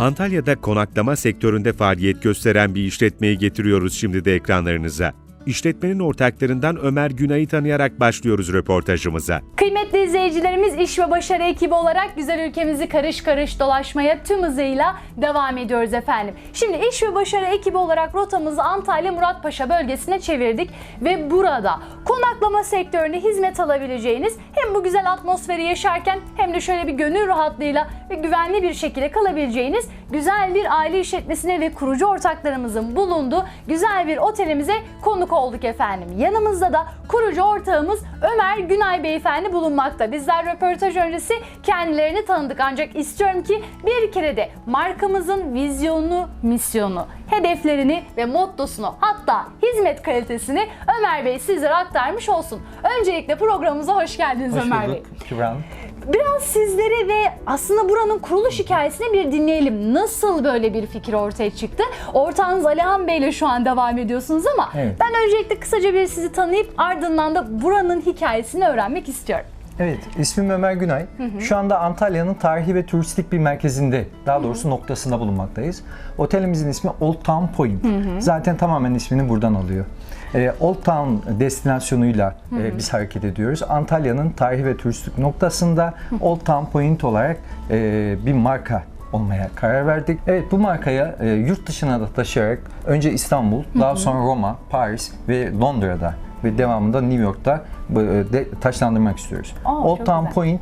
Antalya'da konaklama sektöründe faaliyet gösteren bir işletmeyi getiriyoruz şimdi de ekranlarınıza. İşletmenin ortaklarından Ömer Günay'ı tanıyarak başlıyoruz röportajımıza. Kıymetli izleyicilerimiz iş ve başarı ekibi olarak güzel ülkemizi karış karış dolaşmaya tüm hızıyla devam ediyoruz efendim. Şimdi iş ve başarı ekibi olarak rotamızı Antalya Muratpaşa bölgesine çevirdik ve burada konaklama sektörüne hizmet alabileceğiniz hem bu güzel atmosferi yaşarken hem de şöyle bir gönül rahatlığıyla ve güvenli bir şekilde kalabileceğiniz güzel bir aile işletmesine ve kurucu ortaklarımızın bulunduğu güzel bir otelimize konuk olduk efendim. Yanımızda da kurucu ortağımız Ömer Günay Beyefendi bulunmakta. Bizler röportaj öncesi kendilerini tanıdık ancak istiyorum ki bir kere de markamızın vizyonunu, misyonu, hedeflerini ve mottosunu hatta hizmet kalitesini Ömer Bey sizlere aktarmış olsun. Öncelikle programımıza hoş geldiniz Hoş Ömer Bey. bulduk Kübra Hanım. Biraz sizlere ve aslında buranın kuruluş hikayesini bir dinleyelim. Nasıl böyle bir fikir ortaya çıktı? Ortağınız Alihan Bey ile şu an devam ediyorsunuz ama Evet. ben öncelikle kısaca bir sizi tanıyıp ardından da buranın hikayesini öğrenmek istiyorum. Evet, ismim Ömer Günay. Şu anda Antalya'nın tarihi ve turistik bir merkezinde, daha doğrusu noktasında bulunmaktayız. Otelimizin ismi Old Town Point. Zaten tamamen ismini buradan alıyor. Ee, Old Town destinasyonuyla e, biz hareket ediyoruz. Antalya'nın tarihi ve turistik noktasında Old Town Point olarak e, bir marka olmaya karar verdik. Evet bu markaya e, yurt dışına da taşıyarak önce İstanbul, daha sonra Roma, Paris ve Londra'da ve devamında New York'ta e, de, taşlandırmak istiyoruz. Aa, Old Town güzel. Point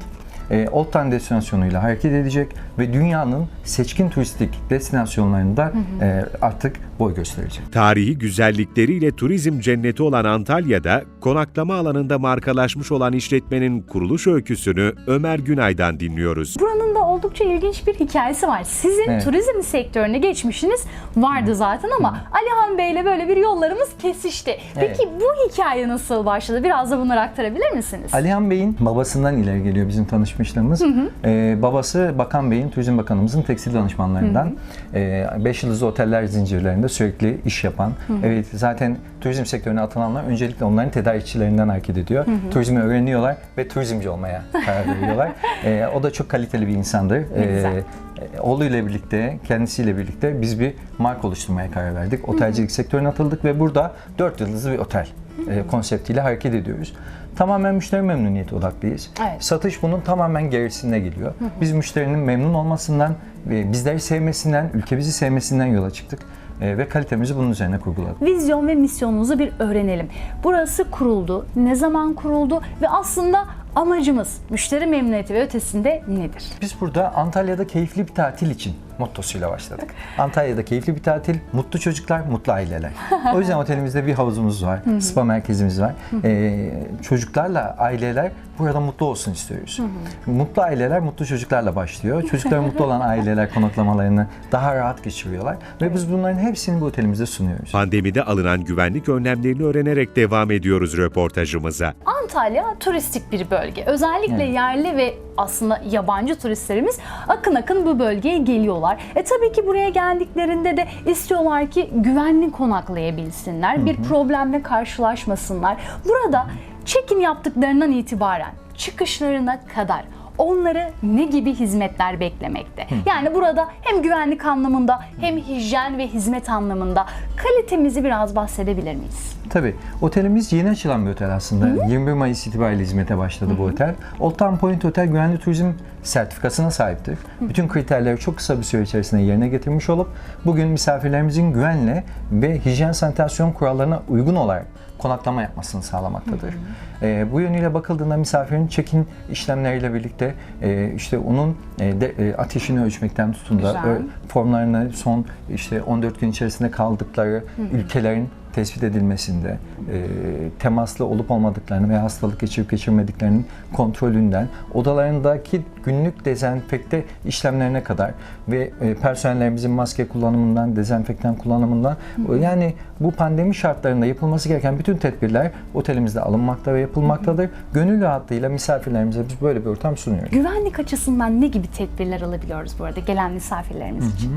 e, Old Town destinasyonuyla hareket edecek ve dünyanın seçkin turistik destinasyonlarında e, artık boy gösterecek. Tarihi güzellikleriyle turizm cenneti olan Antalya'da konaklama alanında markalaşmış olan işletmenin kuruluş öyküsünü Ömer Günay'dan dinliyoruz. Buranın oldukça ilginç bir hikayesi var. Sizin Evet. turizm sektörüne geçmişiniz vardı zaten ama Alihan Bey ile böyle bir yollarımız kesişti. Peki bu hikaye nasıl başladı? Biraz da bunları aktarabilir misiniz? Alihan Bey'in babasından ileri geliyor bizim tanışmışlığımız. Ee, babası Bakan Bey'in, Turizm Bakanımızın tekstil danışmanlarından. 5 yıldızlı oteller zincirlerinde sürekli iş yapan. Evet zaten turizm sektörüne atılanlar öncelikle onların tedarikçilerinden hareket ediyor. Turizmi öğreniyorlar ve turizmci olmaya karar veriyorlar. Ee, o da çok kaliteli bir insandır. güzel. Ee, Oğluyla birlikte, kendisiyle birlikte biz bir marka oluşturmaya karar verdik. Otelcilik sektörüne atıldık ve burada 4 yıldızlı bir otel e, konseptiyle hareket ediyoruz. Tamamen müşteri memnuniyeti odaklıyız. Evet. Satış bunun tamamen gerisinde geliyor. Biz müşterinin memnun olmasından, ve bizleri sevmesinden, ülkemizi sevmesinden yola çıktık. E, ve kalitemizi bunun üzerine kurguladık. Vizyon ve misyonunuzu bir öğrenelim. Burası kuruldu, ne zaman kuruldu ve aslında amacımız müşteri memnuniyeti ve ötesinde nedir? Biz burada Antalya'da keyifli bir tatil için mottosuyla başladık. Antalya'da keyifli bir tatil, mutlu çocuklar, mutlu aileler. O yüzden otelimizde bir havuzumuz var, spa merkezimiz var. Ee, çocuklarla aileler burada mutlu olsun istiyoruz. Mutlu aileler mutlu çocuklarla başlıyor. Çocuklar mutlu olan aileler konaklamalarını daha rahat geçiriyorlar. Ve biz bunların hepsini bu otelimizde sunuyoruz. Pandemide alınan güvenlik önlemlerini öğrenerek devam ediyoruz röportajımıza. Antalya turistik bir bölge. Özellikle Evet. yerli ve aslında yabancı turistlerimiz akın akın bu bölgeye geliyorlar. E tabii ki buraya geldiklerinde de istiyorlar ki güvenli konaklayabilsinler, bir problemle karşılaşmasınlar. Burada check-in yaptıklarından itibaren çıkışlarına kadar onları ne gibi hizmetler beklemekte? Yani burada hem güvenlik anlamında hem hijyen ve hizmet anlamında kalitemizi biraz bahsedebilir miyiz? Tabii. Otelimiz yeni açılan bir otel aslında. 21 Mayıs itibariyle hizmete başladı bu otel. Old Town Point Otel güvenli turizm sertifikasına sahiptir. Bütün kriterleri çok kısa bir süre içerisinde yerine getirmiş olup bugün misafirlerimizin güvenle ve hijyen sanitasyon kurallarına uygun olarak konaklama yapmasını sağlamaktadır. Ee, bu yönüyle bakıldığında misafirin check-in işlemleriyle birlikte e, işte onun e, de, e, ateşini ölçmekten tutun da ö- formlarını son işte 14 gün içerisinde kaldıkları ülkelerin tespit edilmesinde, e, temaslı olup olmadıklarını veya hastalık geçirip geçirmediklerinin kontrolünden, odalarındaki günlük dezenfekte işlemlerine kadar ve e, personellerimizin maske kullanımından, dezenfektan kullanımından yani bu pandemi şartlarında yapılması gereken bütün tedbirler otelimizde alınmakta ve yapılmaktadır. Gönül rahatlığıyla misafirlerimize biz böyle bir ortam sunuyoruz. Güvenlik açısından ne gibi tedbirler alabiliyoruz bu arada gelen misafirlerimiz için?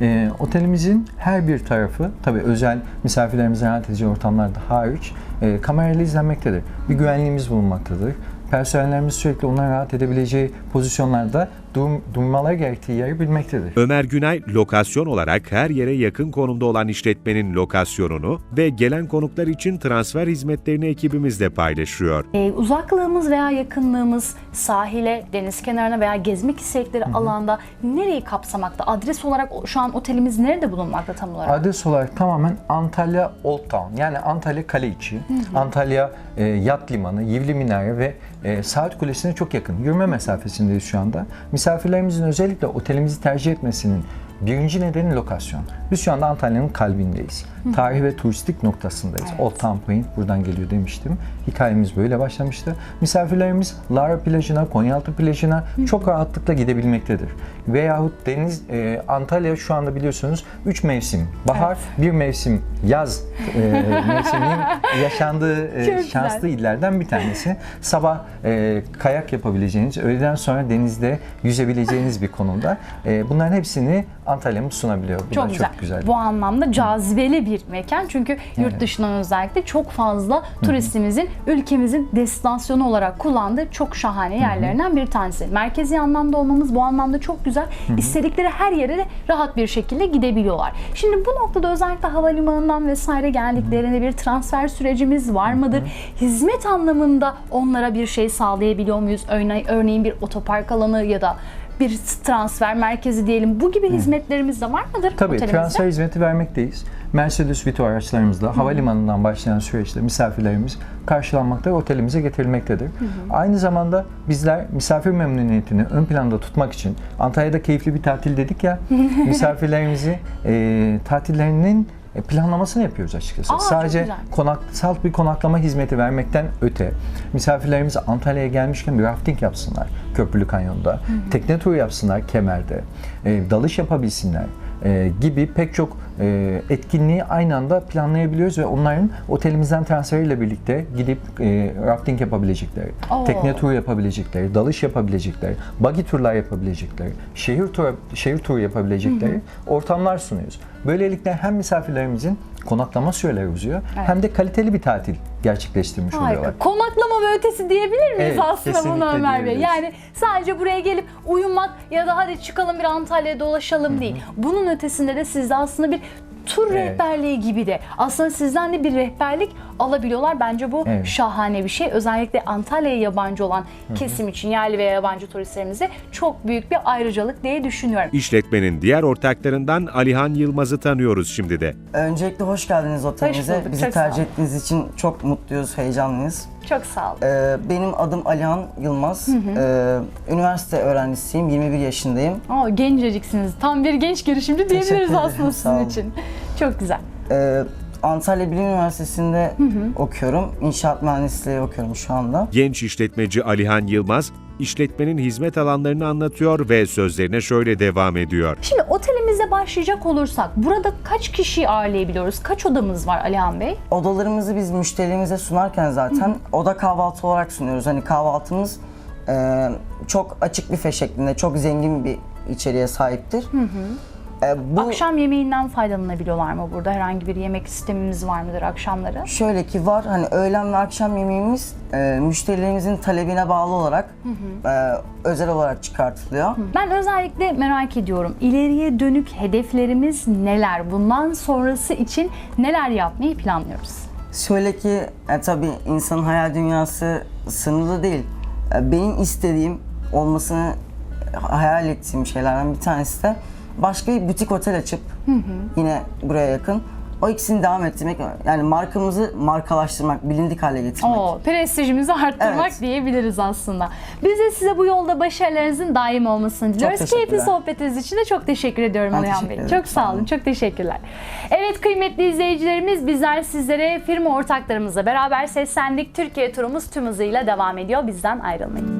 E, otelimizin her bir tarafı tabii özel misafirlerimize rahat edeceği ortamlarda hariç e, kamerayla izlenmektedir. Bir güvenliğimiz bulunmaktadır. Personellerimiz sürekli onların rahat edebileceği pozisyonlarda dur- durmaları gerektiği yeri bilmektedir. Ömer Günay, lokasyon olarak her yere yakın konumda olan işletmenin lokasyonunu ve gelen konuklar için transfer hizmetlerini ekibimizle paylaşıyor. Ee, uzaklığımız veya yakınlığımız sahile, deniz kenarına veya gezmek istedikleri alanda nereyi kapsamakta? Adres olarak o- şu an otelimiz nerede bulunmakta tam olarak? Adres olarak tamamen Antalya Old Town yani Antalya Kale içi, Antalya e, Yat Limanı, Yivli Minare ve e, Saat Kulesi'ne çok yakın. Yürüme mesafesindeyiz şu anda. Misafirlerimizin özellikle otelimizi tercih etmesinin birinci nedeni lokasyon. Biz şu anda Antalya'nın kalbindeyiz. Tarihi ve turistik noktasındayız. Old Town Point buradan geliyor demiştim. Hikayemiz böyle başlamıştı. Misafirlerimiz Lara plajına, Konyaaltı plajına çok rahatlıkla gidebilmektedir. Veyahut deniz, e, Antalya şu anda biliyorsunuz 3 mevsim. Bahar, bir mevsim yaz e, mevsiminin yaşandığı e, şanslı illerden bir tanesi. Sabah e, kayak yapabileceğiniz, öğleden sonra denizde yüzebileceğiniz bir konumda. E, bunların hepsini Antalya'mız sunabiliyor. Bu Çok da güzel. çok güzel. Bu anlamda cazibeli bir mekan. Çünkü yurt dışından özellikle çok fazla turistimizin ülkemizin destinasyonu olarak kullandığı çok şahane yerlerinden bir tanesi. Merkezi anlamda olmamız bu anlamda çok güzel. İstedikleri her yere de rahat bir şekilde gidebiliyorlar. Şimdi bu noktada özellikle havalimanından vesaire geldiklerinde bir transfer sürecimiz var mıdır? Hizmet anlamında onlara bir şey sağlayabiliyor muyuz? Örne- örneğin bir otopark alanı ya da bir transfer merkezi diyelim. Bu gibi hizmetlerimiz de var mıdır Tabii otelimizde? transfer hizmeti vermekteyiz. Mercedes Vito araçlarımızla havalimanından başlayan süreçte misafirlerimiz karşılanmakta ve otelimize getirilmektedir. Aynı zamanda bizler misafir memnuniyetini ön planda tutmak için Antalya'da keyifli bir tatil dedik ya misafirlerimizi e, tatillerinin planlamasını yapıyoruz açıkçası. Aa, Sadece güzel. konak, salt bir konaklama hizmeti vermekten öte misafirlerimiz Antalya'ya gelmişken bir rafting yapsınlar Köprülü Kanyon'da, tekne turu yapsınlar Kemer'de, e, dalış yapabilsinler e, gibi pek çok e, etkinliği aynı anda planlayabiliyoruz ve onların otelimizden transferiyle birlikte gidip e, rafting yapabilecekleri, Oo. tekne turu yapabilecekleri, dalış yapabilecekleri, buggy turlar yapabilecekleri, şehir turu, şehir turu yapabilecekleri ortamlar sunuyoruz. Böylelikle hem misafirlerimizin konaklama süreleri uzuyor hem de kaliteli bir tatil gerçekleştirmiş oluyorlar. Harika. Konaklama ve ötesi diyebilir miyiz Evet, aslında bunu Ömer Bey? Yani sadece buraya gelip uyumak ya da hadi çıkalım bir Antalya'ya dolaşalım değil. Bunun ötesinde de sizde aslında bir tur Evet. rehberliği gibi de aslında sizden de bir rehberlik alabiliyorlar. Bence bu Evet. şahane bir şey. Özellikle Antalya'ya yabancı olan kesim için yerli veya yabancı turistlerimize çok büyük bir ayrıcalık diye düşünüyorum. İşletmenin diğer ortaklarından Alihan Yılmaz'ı tanıyoruz şimdi de. Öncelikle hoş geldiniz otelimize. bulduk, Bizi tercih ettiğiniz için çok mutluyuz, heyecanlıyız. Çok sağ olun. Ee, benim adım Alihan Yılmaz. Ee, üniversite öğrencisiyim, 21 yaşındayım. Aa, genceciksiniz. Tam bir genç girişimci diyebiliriz aslında sizin için. Çok güzel. Ee, Antalya Bilim Üniversitesi'nde okuyorum. İnşaat mühendisliği okuyorum şu anda. Genç işletmeci Alihan Yılmaz, işletmenin hizmet alanlarını anlatıyor ve sözlerine şöyle devam ediyor. Şimdi otelimize başlayacak olursak burada kaç kişi ağırlayabiliyoruz? Kaç odamız var Alihan Bey? Odalarımızı biz müşterilerimize sunarken zaten oda kahvaltı olarak sunuyoruz. Hani kahvaltımız e, çok açık büfe şeklinde, çok zengin bir içeriğe sahiptir. E, bu Akşam yemeğinden faydalanabiliyorlar mı burada? Herhangi bir yemek sistemimiz var mıdır akşamları? Şöyle ki var hani öğlen ve akşam yemeğimiz e, müşterilerimizin talebine bağlı olarak e, özel olarak çıkartılıyor. Ben özellikle merak ediyorum. İleriye dönük hedeflerimiz neler? Bundan sonrası için neler yapmayı planlıyoruz? Şöyle ki e, tabii insanın hayal dünyası sınırlı değil. E, benim istediğim olmasını hayal ettiğim şeylerden bir tanesi de başka bir butik otel açıp yine buraya yakın o ikisini devam ettirmek yani markamızı markalaştırmak, bilindik hale getirmek. O prestijimizi arttırmak Evet. diyebiliriz aslında. Biz de size bu yolda başarılarınızın daim olmasını diliyoruz. Keyifli sohbetiniz için de çok teşekkür ediyorum Alihan Bey. Çok sağ olun, çok teşekkürler. Evet kıymetli izleyicilerimiz bizler sizlere firma ortaklarımızla beraber seslendik. Türkiye turumuz tüm hızıyla devam ediyor. Bizden ayrılmayın.